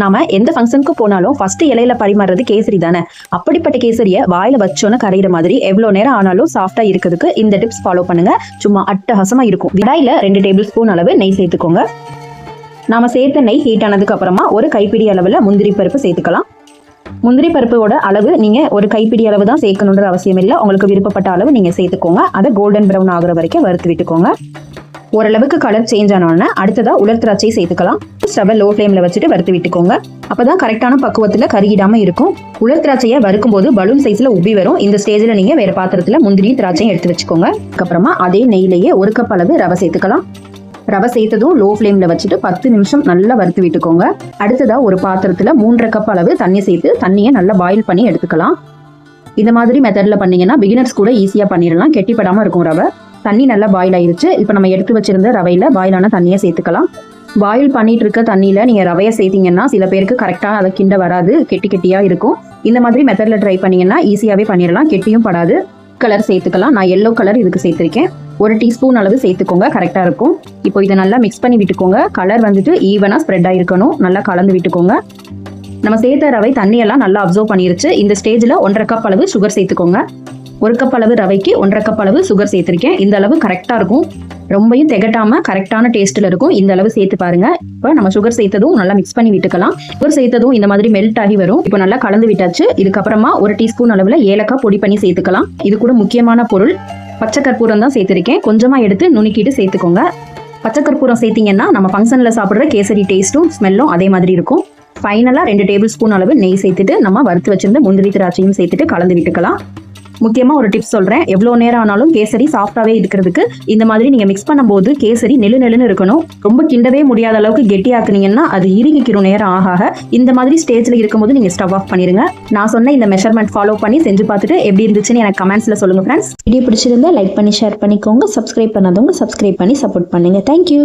நாம எந்த ஃபங்க்ஷனுக்கு போனாலும் ஃபர்ஸ்ட் இலையில பரிமாறுறது கேசரி தானே? அப்படிப்பட்ட கேசரியை வாயில வச்சோன்னு கரையிற மாதிரி எவ்வளவு நேரம் ஆனாலும் சாஃப்டா இருக்கிறதுக்கு இந்த டிப்ஸ் ஃபாலோ பண்ணுங்க. சும்மா அட்டகாசமா இருக்கும். விடாயில ரெண்டு டேபிள் ஸ்பூன் அளவு நெய் சேர்த்துக்கோங்க. நாம சேர்த்த நெய் ஹீட் ஆனதுக்கு அப்புறமா ஒரு கைப்பிடி அளவுல முந்திரி பருப்பு சேர்த்துக்கலாம். முந்திரி பருப்போட அளவு நீங்க ஒரு கைப்பிடி அளவு தான் சேர்க்கணுன்ற அவசியம் இல்லை. உங்களுக்கு விருப்பப்பட்ட அளவு நீங்க சேர்த்துக்கோங்க. அதை கோல்டன் ப்ரௌன் ஆகுற வரைக்கும் வறுத்து விட்டுக்கோங்க. ஓரளவுக்கு கலர் சேஞ்ச் ஆனோடனே அடுத்ததா உலர் திராட்சை சேர்த்துக்கலாம். ஸ்டவை லோ ஃப்ளேமில் வச்சுட்டு வறுத்து விட்டுக்கோங்க. அப்பதான் கரெக்டான பக்குவத்தில் கருகிடாமல் இருக்கும். உலர் திராட்சையை வறுக்கும் போது பலூன் சைஸில் உப்பி வரும். இந்த ஸ்டேஜில் நீங்கள் வேறு பாத்திரத்தில் முந்திரி திராட்சையும் எடுத்து வச்சுக்கோங்க. அதுக்கப்புறமா அதே நெய்லயே ஒரு கப் அளவு ரவை சேர்த்துக்கலாம். ரவை சேர்த்ததும் லோ ஃப்ளேமில் வச்சுட்டு பத்து நிமிஷம் நல்லா வறுத்து விட்டுக்கோங்க. அடுத்ததாக ஒரு பாத்திரத்தில் மூன்றரை கப் அளவு தண்ணி சேர்த்து தண்ணியை நல்லா பாயில் பண்ணி எடுத்துக்கலாம். இந்த மாதிரி மெத்தடில் பண்ணீங்கன்னா பிகினர்ஸ் கூட ஈஸியாக பண்ணிடலாம். கெட்டிப்படாமல் இருக்கும் ரவை. தண்ணி நல்லா பாயில் ஆயிருச்சு. இப்போ நம்ம எடுத்து வச்சிருந்த ரவையில் பாயிலான தண்ணியை சேர்த்துக்கலாம். பாயில் பண்ணிட்டு இருக்க தண்ணியில் நீங்கள் ரவையை சேர்த்தீங்கன்னா சில பேருக்கு கரெக்டாக அதை கிண்ட வராது கெட்டி கெட்டியாக இருக்கும். இந்த மாதிரி மெத்தடில் ட்ரை பண்ணிங்கன்னா ஈஸியாகவே பண்ணிடலாம் கெட்டியும் படாது. கலர் சேர்த்துக்கலாம். நான் எல்லோ கலர் இதுக்கு சேர்த்துருக்கேன். ஒரு டீஸ்பூன் அளவு சேர்த்துக்கோங்க கரெக்டாக இருக்கும். இப்போ இதை நல்லா மிக்ஸ் பண்ணி விட்டுக்கோங்க. கலர் வந்துட்டு ஈவனாக ஸ்ப்ரெட் ஆகிருக்கணும் நல்லா கலந்து விட்டுக்கோங்க. நம்ம சேர்த்த ரவை தண்ணியெல்லாம் நல்லா அப்சர்வ் பண்ணிருச்சு. இந்த ஸ்டேஜில் ஒன்றரை கப் அளவு சுகர் சேர்த்துக்கோங்க. ஒரு கப் அளவு ரவைக்கு ஒன்றரை கப் அளவு சுகர் சேர்த்திருக்கேன். இந்த அளவு கரெக்டாக இருக்கும். ரொம்பையும் திகட்டாமல் கரெக்டான டேஸ்ட்டில் இருக்கும். இந்த அளவு சேர்த்து பாருங்க. இப்போ நம்ம சுகர் சேர்த்ததும் நல்லா மிக்ஸ் பண்ணி விட்டுக்கலாம். சுகர் சேர்த்ததும் இந்த மாதிரி மெல்ட் ஆகி வரும். இப்போ நல்லா கலந்து விட்டாச்சு. இதுக்கப்புறமா ஒரு டீஸ்பூன் அளவில் ஏலக்காய் பொடி பண்ணி சேர்த்துக்கலாம். இது கூட முக்கியமான பொருள். பச்சை கற்பூரம் தான் சேர்த்துருக்கேன். கொஞ்சமாக எடுத்து நுணுக்கிட்டு சேர்த்துக்கோங்க. பச்சை கற்பூரம் சேர்த்திங்கன்னா நம்ம ஃபங்க்ஷனில் சாப்பிட்ற கேசரி டேஸ்ட்டும் ஸ்மெல்லும் அதே மாதிரி இருக்கும். ஃபைனலாக ரெண்டு டேபிள் ஸ்பூன் அளவு நெய் சேர்த்துட்டு நம்ம வறுத்து வச்சிருந்த முந்திரி திராட்சையும் சேர்த்துட்டு கலந்து விட்டுக்கலாம். முக்கியமாக ஒரு டிப்ஸ் சொல்கிறேன் எவ்வளோ நேரம் ஆனாலும் கேசரி சாஃப்டாகவே இருக்கிறதுக்கு இந்த மாதிரி நீங்கள் மிக்ஸ் பண்ணும்போது கேசரி நெழு நெழுன்னு இருக்கணும். ரொம்ப கிண்டவே முடியாத அளவுக்கு கெட்டியாக்குனீங்கன்னா அது இறுகிக்கிற நேரம் ஆக ஆக இந்த மாதிரி ஸ்டேஜில் இருக்கும்போது நீங்கள் ஸ்டவ் ஆஃப் பண்ணிடுங்க நான் சொன்ன இந்த மெஷர்மெண்ட் ஃபாலோ பண்ணி செஞ்சு பார்த்துட்டு எப்படி இருந்துச்சுன்னு எனக்கு கமெண்ட்ஸில் சொல்லுங்கள் ஃப்ரெண்ட்ஸ் வீடியோ பிடிச்சிருந்தா லைக் பண்ணி ஷேர் பண்ணிக்கோங்க. சப்ஸ்கிரைப் பண்ணாதவங்க சப்ஸ்கிரைப் பண்ணி சப்போர்ட் பண்ணுங்கள் தேங்க்யூ